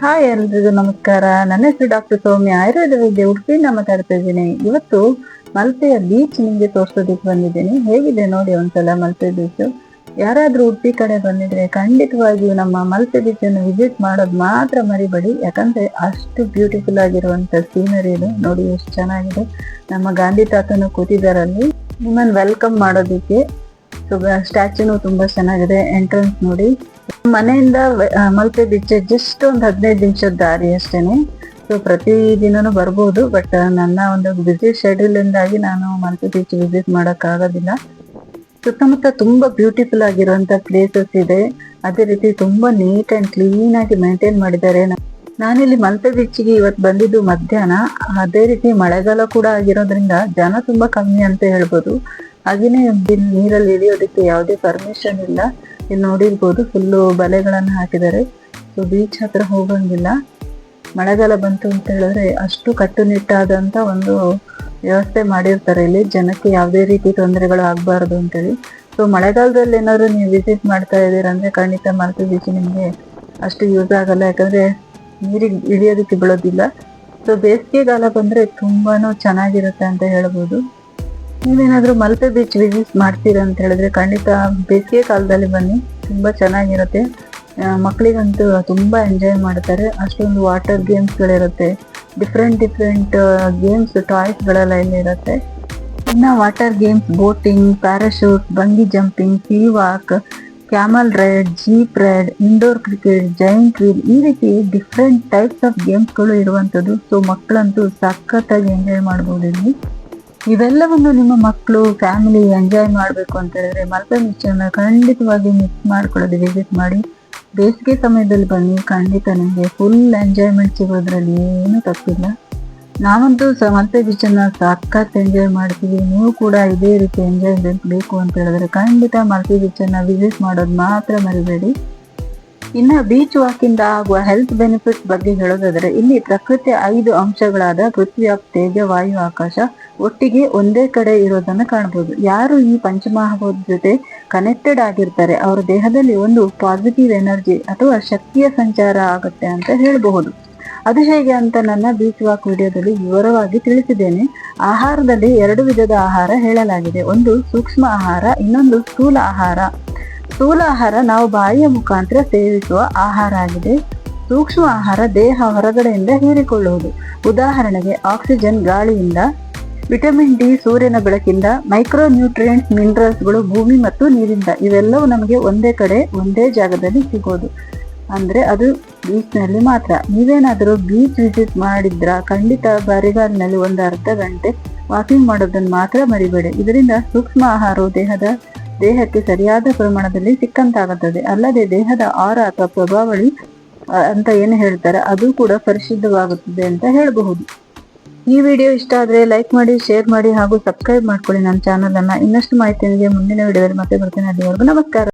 Hi ಎಲ್ರಿಗೂ ನಮಸ್ಕಾರ. ನನ್ನ ಹೆಸರು ಡಾಕ್ಟರ್ ಸೌಮ್ಯ. ಆಯುರ್ವೇದ ವೈದ್ಯ ಉಡುಪಿಯಿಂದ ಮಾತಾಡ್ತಾ ಇದ್ದೀನಿ. ಇವತ್ತು ಮಲ್ಪೆಯ ಬೀಚ್ ನಿಮಗೆ ತೋರಿಸೋದಕ್ಕೆ ಬಂದಿದ್ದೀನಿ. ಹೇಗಿದೆ ನೋಡಿ ಒಂದ್ಸಲ ಮಲ್ಪೆ ಬೀಚ್ ಯಾರಾದ್ರೂ ಉಡುಪಿ ಕಡೆ ಬಂದಿದ್ರೆ ಖಂಡಿತವಾಗಿಯೂ ನಮ್ಮ ಮಲ್ಪೆ ಬೀಚ್ ಅನ್ನು ವಿಸಿಟ್ ಮಾಡೋದು ಮಾತ್ರ ಮರಿಬೇಡಿ. ಯಾಕಂದ್ರೆ ಅಷ್ಟು ಬ್ಯೂಟಿಫುಲ್ ಆಗಿರುವಂತ ಸೀನರಿ ಇದು. ನೋಡಿ ಎಷ್ಟು ಚೆನ್ನಾಗಿದೆ. ನಮ್ಮ ಗಾಂಧಿ ತಾತನು ಕೂತಿದಾರಲ್ಲಿ ನಿಮ್ಮನ್ನು ವೆಲ್ಕಮ್ ಮಾಡೋದಕ್ಕೆ. ಸ್ಟ್ಯಾಚ್ಯೂನು ತುಂಬಾ ಚೆನ್ನಾಗಿದೆ. ಎಂಟ್ರೆನ್ಸ್ ನೋಡಿ. ಮನೆಯಿಂದ ಮಲ್ಪೆ ಬೀಚ್ ಜಸ್ಟ್ ಒಂದು ಹದಿನೈದು ನಿಮಿಷದ ದಾರಿ ಅಷ್ಟೇನೆ. ಸೊ ಪ್ರತಿ ದಿನನೂ ಬರ್ಬೋದು ಬಟ್ ನನ್ನ ಒಂದು ಬಿಸಿ ಶೆಡ್ಯೂಲ್ ಇಂದಾಗಿ ನಾನು ಮಲ್ಪೆ ಬೀಚ್ ವಿಸಿಟ್ ಮಾಡಕ್ ಆಗೋದಿಲ್ಲ ಸುತ್ತಮುತ್ತ ತುಂಬಾ ಬ್ಯೂಟಿಫುಲ್ ಆಗಿರುವಂತ ಪ್ಲೇಸಸ್ ಇದೆ. ಅದೇ ರೀತಿ ತುಂಬಾ ನೀಟ್ ಅಂಡ್ ಕ್ಲೀನ್ ಆಗಿ ಮೇಂಟೈನ್ ಮಾಡಿದ್ದಾರೆ. ನಾನಿಲ್ಲಿ ಮಲ್ಪೆ ಬೀಚ್ಗೆ ಇವತ್ತು ಬಂದಿದ್ದು ಮಧ್ಯಾಹ್ನ. ಅದೇ ರೀತಿ ಮಳೆಗಾಲ ಕೂಡ ಆಗಿರೋದ್ರಿಂದ ಜನ ತುಂಬಾ ಕಮ್ಮಿ ಅಂತ ಹೇಳ್ಬೋದು. ಹಾಗೇನೆ ನೀರಲ್ಲಿ ಇಳಿಯೋದಕ್ಕೆ ಯಾವುದೇ ಪರ್ಮಿಷನ್ ಇಲ್ಲ. ಇಲ್ಲಿ ನೋಡಿರ್ಬೋದು ಫುಲ್ಲು ಬಲೆಗಳನ್ನು ಹಾಕಿದ್ದಾರೆ. ಸೊ ಬೀಚ್ ಹತ್ರ ಹೋಗಂಗಿಲ್ಲ. ಮಳೆಗಾಲ ಬಂತು ಅಂತ ಹೇಳಿದ್ರೆ ಅಷ್ಟು ಕಟ್ಟುನಿಟ್ಟಾದಂಥ ಒಂದು ವ್ಯವಸ್ಥೆ ಮಾಡಿರ್ತಾರೆ ಇಲ್ಲಿ. ಜನಕ್ಕೆ ಯಾವುದೇ ರೀತಿ ತೊಂದರೆಗಳು ಆಗಬಾರ್ದು ಅಂತೇಳಿ. ಸೊ ಮಳೆಗಾಲದಲ್ಲಿ ಏನಾದರೂ ನೀವು ವಿಸಿಟ್ ಮಾಡ್ತಾ ಇದ್ದೀರ ಅಂದರೆ ಖಂಡಿತ ಮಲ್ಪೆ ಬೀಚ್ ನಿಮಗೆ ಅಷ್ಟು ಯೂಸ್ ಆಗಲ್ಲ. ಯಾಕಂದರೆ ನೀರಿಗೆ ಇಳಿಯೋದಕ್ಕೆ ಬೀಳೋದಿಲ್ಲ. ಸೊ ಬೇಸಿಗೆಗಾಲ ಬಂದರೆ ತುಂಬಾ ಚೆನ್ನಾಗಿರುತ್ತೆ ಅಂತ ಹೇಳ್ಬೋದು. ನೀವೇನಾದ್ರೂ ಮಲ್ಪೆ ಬೀಚ್ ವಿಸಿಟ್ ಮಾಡ್ತೀರಾ ಅಂತ ಹೇಳಿದ್ರೆ ಖಂಡಿತ ಬೇಸಿಗೆ ಕಾಲದಲ್ಲಿ ಬನ್ನಿ. ತುಂಬಾ ಚೆನ್ನಾಗಿರುತ್ತೆ. ಮಕ್ಕಳಿಗಂತೂ ತುಂಬ ಎಂಜಾಯ್ ಮಾಡ್ತಾರೆ. ಅಷ್ಟೊಂದು ವಾಟರ್ ಗೇಮ್ಸ್ಗಳಿರುತ್ತೆ ಡಿಫ್ರೆಂಟ್ ಡಿಫ್ರೆಂಟ್ ಗೇಮ್ಸ್ ಟಾಯ್ಸ್ಗಳೆಲ್ಲ ಇಲ್ಲಿ ಇರುತ್ತೆ. ಇನ್ನು water games boating parachute bungee jumping sea walk camel ride jeep ride indoor cricket giant wheel ಈ ರೀತಿ ಡಿಫ್ರೆಂಟ್ ಟೈಪ್ಸ್ ಆಫ್ ಗೇಮ್ಸ್ಗಳು ಇರುವಂಥದ್ದು. ಸೊ ಮಕ್ಕಳಂತೂ ಸಖತ್ತಾಗಿ ಎಂಜಾಯ್ ಮಾಡ್ಬೋದು ಇಲ್ಲಿ. ಇವೆಲ್ಲವನ್ನು ನಿಮ್ಮ ಮಕ್ಕಳು ಫ್ಯಾಮಿಲಿ ಎಂಜಾಯ್ ಮಾಡಬೇಕು ಅಂತ ಹೇಳಿದ್ರೆ ಮಲ್ಪೆ ಬೀಚನ್ನು ಖಂಡಿತವಾಗಿ ಮಿಸ್ ಮಾಡ್ಕೊಳ್ಳೋದು ವಿಸಿಟ್ ಮಾಡಿ. ಬೇಸಿಗೆ ಸಮಯದಲ್ಲಿ ಬನ್ನಿ, ಖಂಡಿತ ನಿಮಗೆ ಫುಲ್ ಎಂಜಾಯ್ಮೆಂಟ್ ಸಿಗೋದ್ರಲ್ಲಿ ಏನೂ ತಪ್ಪಿಲ್ಲ. ನಾವಂತೂ ಸ ಮಲ್ಪೆ ಬೀಚನ್ನು ಸಖತ್ ಎಂಜಾಯ್ ಮಾಡ್ತೀವಿ. ನೀವು ಕೂಡ ಇದೇ ರೀತಿ ಎಂಜಾಯ್ಮೆಂಟ್ ಬೇಕು ಅಂತ ಹೇಳಿದ್ರೆ ಖಂಡಿತ ಮಲ್ಪೆ ಬೀಚನ್ನು ವಿಸಿಟ್ ಮಾಡೋದು ಮಾತ್ರ ಮರಿಬೇಡಿ. ಇನ್ನ ಬೀಚ್ ವಾಕಿಂದ ಆಗುವ ಹೆಲ್ತ್ ಬೆನಿಫಿಟ್ಸ್ ಬಗ್ಗೆ ಹೇಳೋದಾದ್ರೆ, ಇಲ್ಲಿ ಪ್ರಕೃತಿಯ ಐದು ಅಂಶಗಳಾದ ಪೃಥ್ವಿಯ ತೇಜ ವಾಯು ಆಕಾಶ ಒಟ್ಟಿಗೆ ಒಂದೇ ಕಡೆ ಇರೋದನ್ನ ಕಾಣಬಹುದು ಯಾರು ಈ ಪಂಚಮಹಾಭೂತ ಜೊತೆ ಕನೆಕ್ಟೆಡ್ ಆಗಿರ್ತಾರೆ, ಅವರ ದೇಹದಲ್ಲಿ ಒಂದು ಪಾಸಿಟಿವ್ ಎನರ್ಜಿ ಅಥವಾ ಶಕ್ತಿಯ ಸಂಚಾರ ಆಗುತ್ತೆ ಅಂತ ಹೇಳಬಹುದು. ಅದು ಹೇಗೆ ಅಂತ ನನ್ನ ಬೀಚ್ ವಾಕ್ ವಿಡಿಯೋದಲ್ಲಿ ವಿವರವಾಗಿ ತಿಳಿಸಿದ್ದೇನೆ. ಆಹಾರದಲ್ಲಿ ಎರಡು ವಿಧದ ಆಹಾರ ಹೇಳಲಾಗಿದೆ. ಒಂದು ಸೂಕ್ಷ್ಮ ಆಹಾರ, ಇನ್ನೊಂದು ಸ್ಥೂಲ ಆಹಾರ. ಸ್ಥೂಲ ಆಹಾರ ನಾವು ಬಾಯಿಯ ಮುಖಾಂತರ ಸೇವಿಸುವ ಆಹಾರ ಆಗಿದೆ. ಸೂಕ್ಷ್ಮ ಆಹಾರ ದೇಹ ಹೊರಗಡೆಯಿಂದ ಹೀರಿಕೊಳ್ಳುವುದು. ಉದಾಹರಣೆಗೆ ಆಕ್ಸಿಜನ್ ಗಾಳಿಯಿಂದ, ವಿಟಮಿನ್ ಡಿ ಸೂರ್ಯನ ಬೆಳಕಿಂದ ಮೈಕ್ರೋ ನ್ಯೂಟ್ರಿಯೆಂಟ್ಸ್ ಮಿನರಲ್ಸ್ಗಳು ಭೂಮಿ ಮತ್ತು ನೀರಿಂದ. ಇವೆಲ್ಲವೂ ನಮಗೆ ಒಂದೇ ಕಡೆ, ಒಂದೇ ಜಾಗದಲ್ಲಿ ಸಿಗೋದು. ಅಂದರೆ ಅದು ಬೀಚ್ನಲ್ಲಿ ಮಾತ್ರ. ನೀವೇನಾದರೂ ಬೀಚ್ ವಿಸಿಟ್ ಮಾಡಿದ್ರ? ಖಂಡಿತ ಬರಿಗಾಲಿನಲ್ಲಿ ಒಂದು ಅರ್ಧ ಗಂಟೆ ವಾಕಿಂಗ್ ಮಾಡೋದನ್ನು ಮಾತ್ರ ಮರಿಬೇಡಿ. ಇದರಿಂದ ಸೂಕ್ಷ್ಮ ಆಹಾರವು ದೇಹದ ದೇಹಕ್ಕೆ ಸರಿಯಾದ ಪ್ರಮಾಣದಲ್ಲಿ ಸಿಕ್ಕಂತಾಗುತ್ತದೆ. ಅಲ್ಲದೆ ದೇಹದ ಆರ ಅಥವಾ ಪ್ರಭಾವಳಿ ಅಂತ ಏನು ಹೇಳ್ತಾರೆ, ಅದು ಕೂಡ ಪರಿಶುದ್ಧವಾಗುತ್ತದೆ ಅಂತ ಹೇಳಬಹುದು. ಈ ವಿಡಿಯೋ ಇಷ್ಟ ಆದರೆ ಲೈಕ್ ಮಾಡಿ, ಶೇರ್ ಮಾಡಿ ಹಾಗೂ ಸಬ್ಸ್ಕ್ರೈಬ್ ಮಾಡ್ಕೊಳ್ಳಿ ನನ್ನ ಚಾನಲನ್ನು. ಇನ್ನಷ್ಟು ಮಾಹಿತಿಯೊಂದಿಗೆ ಮುಂದಿನ ವಿಡಿಯೋದಲ್ಲಿ ಮತ್ತೆ ಬರ್ತೀನಿ. ಅಲ್ಲಿವರೆಗೂ ನಮಸ್ಕಾರ.